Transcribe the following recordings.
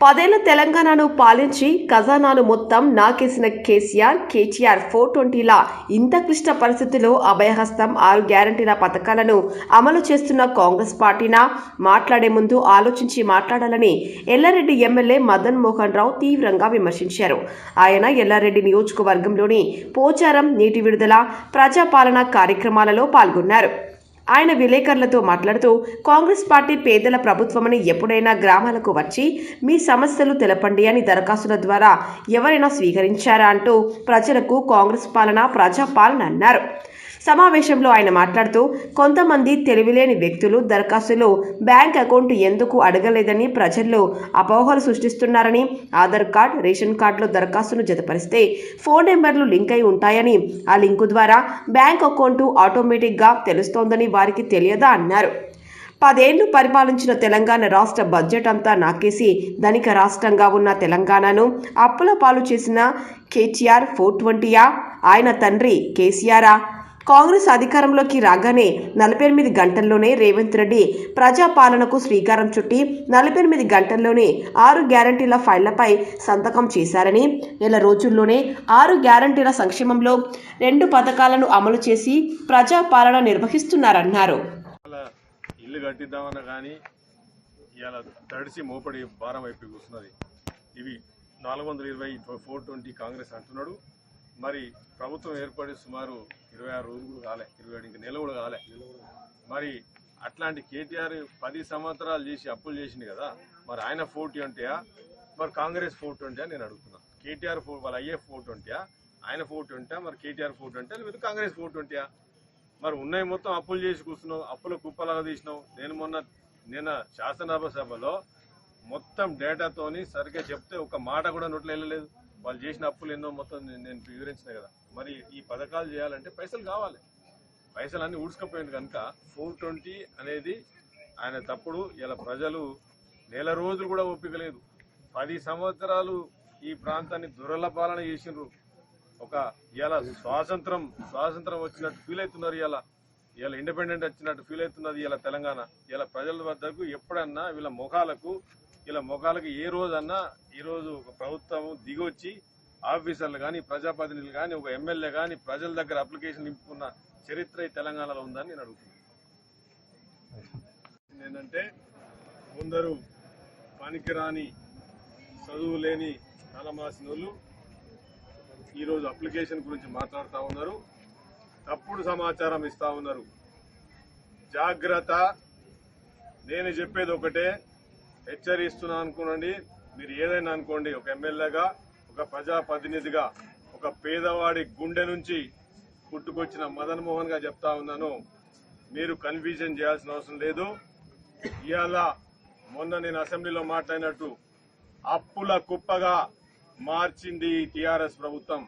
పదేళ్ళ తెలంగాణను పాలించి ఖజానాను మొత్తం నాకేసిన కేసీఆర్ కేటీఆర్ ఫోర్ ట్వంటీలా ఇంత క్లిష్ట పరిస్థితుల్లో అభయహస్తం ఆరు గ్యారంటీల పథకాలను అమలు చేస్తున్న కాంగ్రెస్ పార్టీనా? మాట్లాడే ముందు ఆలోచించి మాట్లాడాలని ఎల్లారెడ్డి ఎమ్మెల్యే మదన్ మోహన్ రావు తీవ్రంగా విమర్శించారు. ఆయన ఎల్లారెడ్డి నియోజకవర్గంలోని పోచారం నీటి విడుదల ప్రజాపాలన కార్యక్రమాలలో పాల్గొన్నారు. ఆయన విలేకరులతో మాట్లాడుతూ కాంగ్రెస్ పార్టీ పేదల ప్రభుత్వమని ఎప్పుడైనా గ్రామాలకు వచ్చి మీ సమస్యలు తెలపండి అని దరఖాస్తుల ద్వారా ఎవరైనా స్వీకరించారా అంటూ ప్రజలకు కాంగ్రెస్ పాలన ప్రజాపాలన అన్నారు. సమావేశంలో ఆయన మాట్లాడుతూ కొంతమంది తెలివిలేని వ్యక్తులు దరఖాస్తులో బ్యాంక్ అకౌంట్ ఎందుకు అడగలేదని ప్రజల్లో అపోహలు సృష్టిస్తున్నారని ఆధార్ కార్డ్ రేషన్ కార్డులో దరఖాస్తును జతపరిస్తే ఫోన్ నెంబర్లు లింక్ అయి ఉంటాయని ఆ లింకు ద్వారా బ్యాంక్ అకౌంట్ ఆటోమేటిక్గా తెలుస్తోందని వారికి తెలియదా అన్నారు. పదేళ్ళు పరిపాలించిన తెలంగాణ రాష్ట్ర బడ్జెట్ అంతా నాకేసి ధనిక రాష్ట్రంగా ఉన్న తెలంగాణను అప్పుల పాలు చేసిన కేటీఆర్ ఫోర్ ట్వంటీయా? ఆయన తండ్రి కేసీఆరా? కాంగ్రెస్ అధికారంలోకి రాగానే నలభై ఎనిమిది గంటల్లోనే రేవంత్ రెడ్డి ప్రజాపాలనకు శ్రీకారం చుట్టి నలభై ఎనిమిది గంటల్లోనే ఆరు గ్యారంటీల ఫైళ్ళపై సంతకం చేశారని నెల రోజుల్లోనే ఆరు గ్యారంటీల సంక్షేమంలో రెండు పథకాలను అమలు చేసి ప్రజాపాలన నిర్వహిస్తున్నారన్నారు. ఇల్లు కట్టిద్దామన్నా కానీ తడిసి మోపడి భారం అయిపోయి కూర్చున్నది. ఇవి నాలుగు వందల ఇరవై ఫోర్ ట్వంటీ కాంగ్రెస్ అంటున్నాడు. మరి ప్రభుత్వం ఏర్పడి సుమారు ఇరవై ఆరు రోజులు కూడా కాలే ఇరవై ఏడు ఇంక నెల కూడా కాలే. మరి అట్లాంటి కేటీఆర్ పది సంవత్సరాలు చేసి అప్పులు చేసింది కదా మరి ఆయన ఫోర్ ట్వంటీయా మరి కాంగ్రెస్ ఫోర్ ట్వంటీయా నేను అడుగుతున్నాను కేటీఆర్ ఫోర్ వాళ్ళ అయ్యే ఫోర్ ట్వంటీయా ఆయన ఫోర్ ట్వంటీయా మరి కేటీఆర్ ఫోర్ ట్వంటీయా లేదా కాంగ్రెస్ ఫోర్ ట్వంటీయా మరి ఉన్నాయి మొత్తం అప్పులు చేసి కూర్చున్నావు అప్పుల కుప్పలాగా తీసినావు. నేను మొన్న నిన్న శాసనసభ సభలో మొత్తం డేటాతోని సరిగ్గా చెప్తే ఒక మాట కూడా నోట్లో వెళ్ళలేదు. వాళ్ళు చేసిన అప్పులు ఎన్నో మొత్తం నేను- వివరించిన కదా. మరి ఈ పథకాలు చేయాలంటే పైసలు కావాలి. పైసలు అన్ని ఊడ్చుకపోయింది కనుక ఫోర్ ట్వంటీ అనేది ఆయన తప్పుడు. ఇలా ప్రజలు నెల రోజులు కూడా ఓపిక లేదు. పది సంవత్సరాలు ఈ ప్రాంతాన్ని దురలపాలన చేసినారు చేసిండ్రు. ఒక ఇలా స్వాతంత్రం స్వాతంత్రం వచ్చినట్టు ఫీల్ అవుతున్నారు ఇలా ఇలా ఇండిపెండెంట్ వచ్చినట్టు ఫీల్ అవుతున్నది ఇలా తెలంగాణ. ఇలా ప్రజల వద్దకు ఎప్పుడన్నా వీళ్ళ ముఖాలకు ఇలా ముఖాలకు ఏ రోజన్నా ఈరోజు ఒక ప్రభుత్వం దిగొచ్చి ఆఫీసర్లు కానీ ప్రజాప్రతినిధులు కానీ ఒక ఎమ్మెల్యే కానీ ప్రజల దగ్గర అప్లికేషన్ నింపుకున్న చరిత్ర ఈ తెలంగాణలో ఉందని నేను అడుగుతున్నాను. ఏంటంటే కొందరు పనికిరాని చదువు లేని కాలమాసినోళ్ళు వాళ్ళు ఈరోజు అప్లికేషన్ గురించి మాట్లాడుతూ ఉన్నారు. తప్పుడు సమాచారం ఇస్తా ఉన్నారు. జాగ్రత్త. నేను చెప్పేది ఒకటే హెచ్చరిస్తున్నా అనుకోనండి. మీరు ఏదైనా అనుకోండి ఒక ఎమ్మెల్యేగా ఒక ప్రజాప్రతినిధిగా ఒక పేదవాడి గుండె నుంచి పుట్టుకొచ్చిన మదన్ మోహన్గా చెప్తా ఉన్నాను. మీరు కన్ఫ్యూజన్ చేయాల్సిన అవసరం లేదు. ఇవాళ మొన్న నేను అసెంబ్లీలో మాట్లాడినట్టు అప్పుల కుప్పగా మార్చింది టిఆర్ఎస్ ప్రభుత్వం.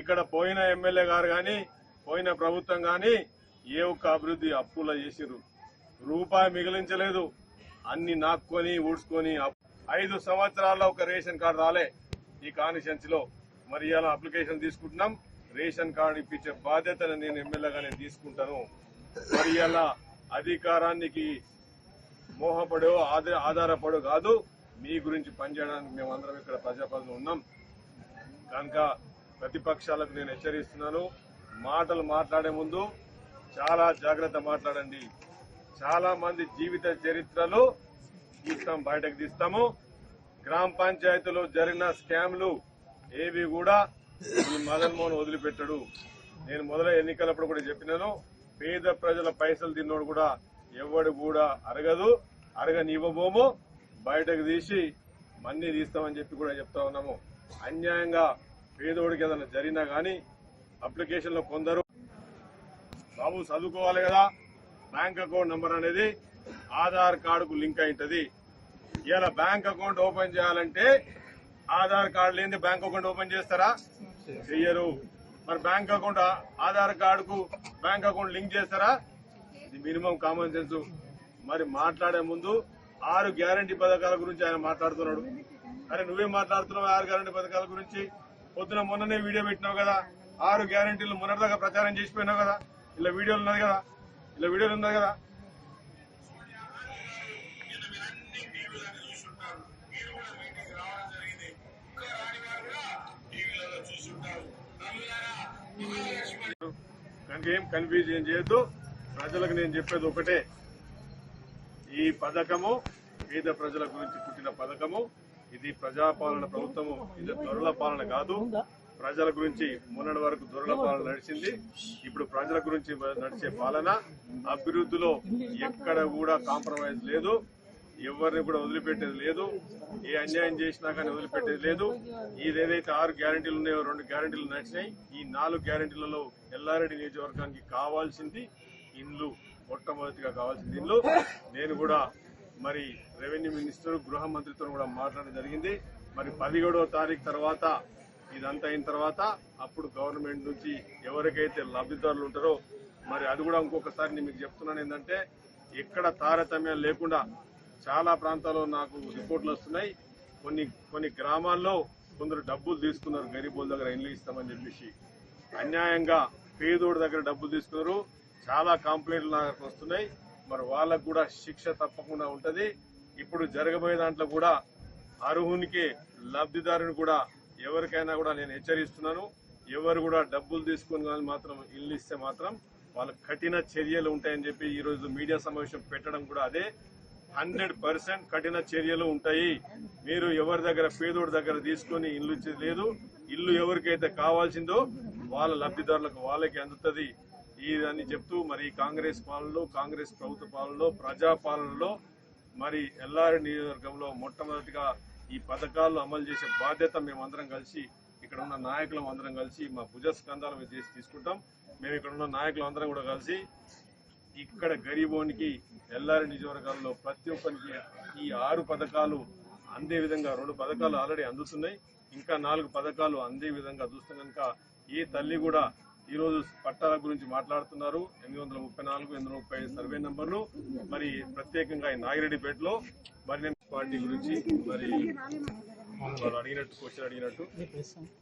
ఇక్కడ పోయిన ఎమ్మెల్యే గారు కానీ పోయిన ప్రభుత్వం కానీ ఏ ఒక్క అభివృద్ధి అప్పుల చేసిరు రూపాయి మిగిలించలేదు. అన్ని నాక్కొని ఊడ్చుకొని ఐదు సంవత్సరాల్లో ఒక రేషన్ కార్డు రాలే ఈ కాన్స్టిట్యున్సీ లో మరి ఇలా అప్లికేషన్ తీసుకుంటున్నాం. రేషన్ కార్డు ఇప్పించే బాధ్యతను నేను ఎమ్మెల్యేగా నేను తీసుకుంటాను. మరి ఇలా అధికారానికి మోహపడో ఆధార ఆధారపడో కాదు మీ గురించి పనిచేయడానికి మేమందరం ఇక్కడ ప్రజాప్రతినిధులు ఉన్నాం. కనుక ప్రతిపక్షాలకు నేను హెచ్చరిస్తున్నాను. మాటలు మాట్లాడే ముందు చాలా జాగ్రత్త మాట్లాడండి. చాలా మంది జీవిత చరిత్రలు తీస్తాం బయటకు తీస్తాము. గ్రామ పంచాయతీలో జరిగిన స్కామ్లు ఏవి కూడా ఈ మదన్ మోహన్ వదిలిపెట్టడు. నేను మొదల ఎన్నికలప్పుడు కూడా చెప్పినాను పేద ప్రజల పైసలు తిన్నోడు కూడా ఎవడు కూడా అరగదు అరగనివ్వబోము బయటకు తీసి మన్నీ తీస్తామని చెప్పి కూడా చెప్తా ఉన్నాము. అన్యాయంగా పేదోడికి ఏదైనా జరిగినా కానీ అప్లికేషన్లో కొందరు బాబు చదువుకోవాలి కదా బ్యాంక్ అకౌంట్ నంబర్ అనేది ఆధార్ కార్డుకు లింక్ అయింటది. ఇలా బ్యాంక్ అకౌంట్ ఓపెన్ చేయాలంటే ఆధార్ కార్డు లేని బ్యాంక్ అకౌంట్ ఓపెన్ చేస్తారా? చెయ్యరు. మరి బ్యాంక్ అకౌంట్ ఆధార్ కార్డుకు బ్యాంక్ అకౌంట్ లింక్ చేస్తారా? ఇది మినిమం కామన్ సెన్స్. మరి మాట్లాడే ముందు ఆరు గ్యారంటీ పథకాల గురించి ఆయన మాట్లాడుతున్నాడు. అరే నువ్వే మాట్లాడుతున్నావు ఆరు గ్యారంటీ పథకాల గురించి? పొద్దున మొన్ననే వీడియో పెట్టినావు కదా. ఆరు గ్యారంటీలు మొన్నటిదాకా ప్రచారం చేసిపోయినావు కదా. ఇలా వీడియోలు ఉన్నది కదా. ఇలా వీడియోలు ఉంది కదా? ఏం కన్ఫ్యూజ్ ఏం చేయొద్దు. ప్రజలకు నేను చెప్పేది ఒకటే. ఈ పథకము పేద ప్రజల గురించి పుట్టిన పథకము ఇది ప్రజాపాలన ప్రభుత్వము ఇది త్వరల పాలన కాదు. ప్రజల గురించి మొన్నటి వరకు దొరల పాలన నడిచింది. ఇప్పుడు ప్రజల గురించి నడిచే పాలన అభివృద్ధిలో ఎక్కడ కూడా కాంప్రమైజ్ లేదు. ఎవరిని కూడా వదిలిపెట్టేది లేదు. ఏ అన్యాయం చేసినా కానీ వదిలిపెట్టేది లేదు. ఇదేదైతే ఆరు గ్యారంటీలు ఉన్నాయో రెండు గ్యారంటీలు నడిచినాయి. ఈ నాలుగు గ్యారంటీలలో ఎల్లారెడ్డి నియోజకవర్గానికి కావాల్సింది ఇండ్లు మొట్టమొదటిగా కావాల్సింది ఇండ్లు. నేను కూడా మరి రెవెన్యూ మినిస్టర్ గృహ మంత్రితో కూడా మాట్లాడడం జరిగింది. మరి పదిహేడవ తారీఖు తర్వాత ఇదంతా అయిన తర్వాత అప్పుడు గవర్నమెంట్ నుంచి ఎవరికైతే లబ్ధిదారులు ఉంటారో మరి అది కూడా ఇంకొకసారి నేను మీకు చెప్తున్నాను ఏంటంటే ఎక్కడ తారతమ్యం లేకుండా చాలా ప్రాంతాల్లో నాకు రిపోర్ట్లు వస్తున్నాయి. కొన్ని కొన్ని గ్రామాల్లో కొందరు డబ్బులు తీసుకున్నారు గరీబుల దగ్గర ఇల్లు ఇస్తామని చెప్పేసి. అన్యాయంగా పేదోడి దగ్గర డబ్బులు తీసుకున్నారు. చాలా కంప్లైంట్లు నాకు వస్తున్నాయి. మరి వాళ్ళకు కూడా శిక్ష తప్పకుండా ఉంటుంది. ఇప్పుడు జరగబోయే దాంట్లో కూడా అర్హునికి లబ్ధిదారుని కూడా ఎవరికైనా కూడా నేను హెచ్చరిస్తున్నాను ఎవరు కూడా డబ్బులు తీసుకుని కానీ మాత్రం ఇల్లు ఇస్తే మాత్రం వాళ్ళకి కఠిన చర్యలు ఉంటాయని చెప్పి ఈ మీడియా సమావేశం పెట్టడం కూడా అదే. హండ్రెడ్ పర్సెంట్ కఠిన చర్యలు ఉంటాయి. మీరు ఎవరి దగ్గర పేదోడి దగ్గర తీసుకొని ఇల్లు లేదు. ఇల్లు ఎవరికైతే కావాల్సిందో వాళ్ళ లబ్ధిదారులకు వాళ్ళకి అందుతుంది. అని చెప్తూ మరి కాంగ్రెస్ పాలనలో కాంగ్రెస్ ప్రభుత్వ పాలనలో ప్రజా పాలనలో మరి ఎల్ఆర్ నియోజకవర్గంలో మొట్టమొదటిగా ఈ పథకాలు అమలు చేసే బాధ్యత మేమందరం కలిసి ఇక్కడ ఉన్న నాయకులం అందరం కలిసి మా భుజ మీద చేసి తీసుకుంటాం. మేము ఇక్కడ ఉన్న నాయకులు అందరం కూడా కలిసి ఇక్కడ గరీబోనికి ఎల్లారి నియోజకవర్గాల్లో ప్రతి ఒక్కరికి ఈ ఆరు పథకాలు అందే విధంగా రెండు పథకాలు ఆల్రెడీ అందుతున్నాయి. ఇంకా నాలుగు పథకాలు అందే విధంగా చూస్తే కనుక ఏ తల్లి కూడా ఈరోజు పట్టాల గురించి మాట్లాడుతున్నారు. ఎనిమిది వందల ముప్పై నాలుగు ఎనిమిది ముప్పై ఐదు సర్వే నంబర్లు. మరి ప్రత్యేకంగా ఈ నాగిరెడ్డిపేటలో మరి నేను పార్టీ గురించి మరి వాళ్ళు అడిగినట్టు క్వశ్చన్ అడిగినట్టు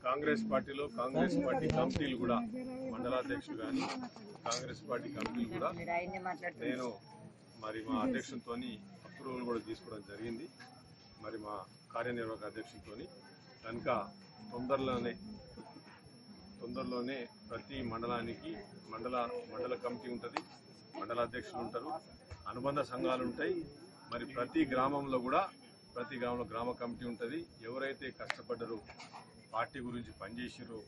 కాంగ్రెస్ పార్టీలో కాంగ్రెస్ పార్టీ కమిటీలు కూడా మండలాధ్యక్షులు కానీ కాంగ్రెస్ పార్టీ కమిటీలు కూడా నేను మరి మా అధ్యక్షులతో అప్రూవల్ కూడా తీసుకోవడం జరిగింది. మరి మా కార్యనిర్వాహక అధ్యక్షులతో కనుక తొందరలోనే తొందరలోనే ప్రతి మండలానికి మండల మండల కమిటీ ఉంటుంది మండలాధ్యక్షులు ఉంటారు అనుబంధ సంఘాలు ఉంటాయి మరి ప్రతి గ్రామంలో కూడా ప్రతి గ్రామంలో గ్రామ కమిటీ ఉంటుంది. ఎవరైతే కష్టపడ్డారో పార్టీ గురించి పనిచేసిరో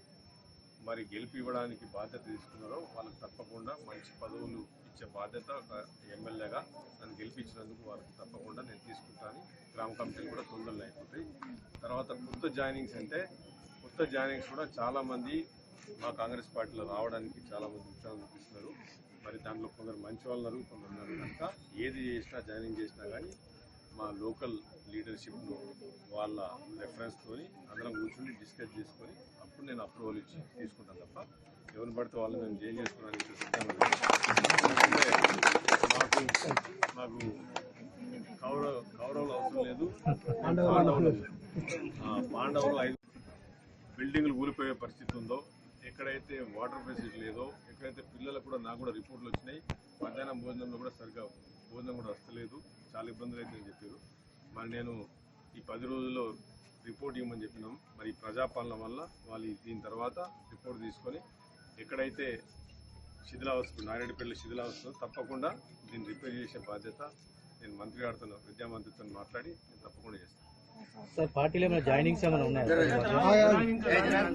మరి గెలిపి ఇవ్వడానికి బాధ్యత తీసుకున్నారో వాళ్ళకి తప్పకుండా మంచి పదవులు ఇచ్చే బాధ్యత ఒక ఎమ్మెల్యేగా నన్ను గెలిపించినందుకు వాళ్ళకి తప్పకుండా నేను తీసుకుంటాను గ్రామ కమిటీలు కూడా తొందరలో అయిపోతాయి. తర్వాత కొత్త జాయినింగ్స్ అంటే కొత్త జాయినింగ్స్ కూడా చాలామంది మా కాంగ్రెస్ పార్టీలో రావడానికి చాలా మంది ఉత్సాహం చూపిస్తున్నారు. మరి దాంట్లో కొందరు మంచి వాళ్ళు ఉన్నారు కొందరు కనుక ఏది చేసినా జాయినింగ్ చేసినా కానీ మా లోకల్ లీడర్షిప్ను వాళ్ళ రెఫరెన్స్తోని అందరం కూర్చొని డిస్కస్ చేసుకొని అప్పుడు నేను అప్రూవల్ ఇచ్చి తీసుకుంటాను తప్ప ఎవరిని పడితే వాళ్ళని నేను జైన్ చేసుకోవడానికి మాకు మాకు కౌరవ కౌరవులు అవసరం లేదు. పాండవులు ఆ, పాండవులు ఐదు బిల్డింగ్లు కూలిపోయే పరిస్థితి ఉందో ఎక్కడైతే వాటర్ ఫెసిలిటీ లేదో ఎక్కడైతే పిల్లలకు కూడా నాకు కూడా రిపోర్ట్లు వచ్చినాయి మధ్యాహ్నం భోజనంలో కూడా సరిగ్గా భోజనం కూడా వస్తలేదు చాలా ఇబ్బందులు అవుతాయని చెప్పారు మరి నేను ఈ పది రోజుల్లో రిపోర్ట్ ఇవ్వమని చెప్పినాం మరి ప్రజాపాలన వల్ల వాళ్ళు దీని తర్వాత రిపోర్ట్ తీసుకొని ఎక్కడైతే శిథిలావస్థ నారాయణపల్లి శిథిలావస్థ తప్పకుండా దీన్ని రిపేర్ చేసే బాధ్యత నేను మంత్రి గారితో విద్యా మంత్రితో మాట్లాడి నేను తప్పకుండా చేస్తాను సార్ పార్టీలో జాయినింగ్స్ ఏమైనా ఉన్నాయా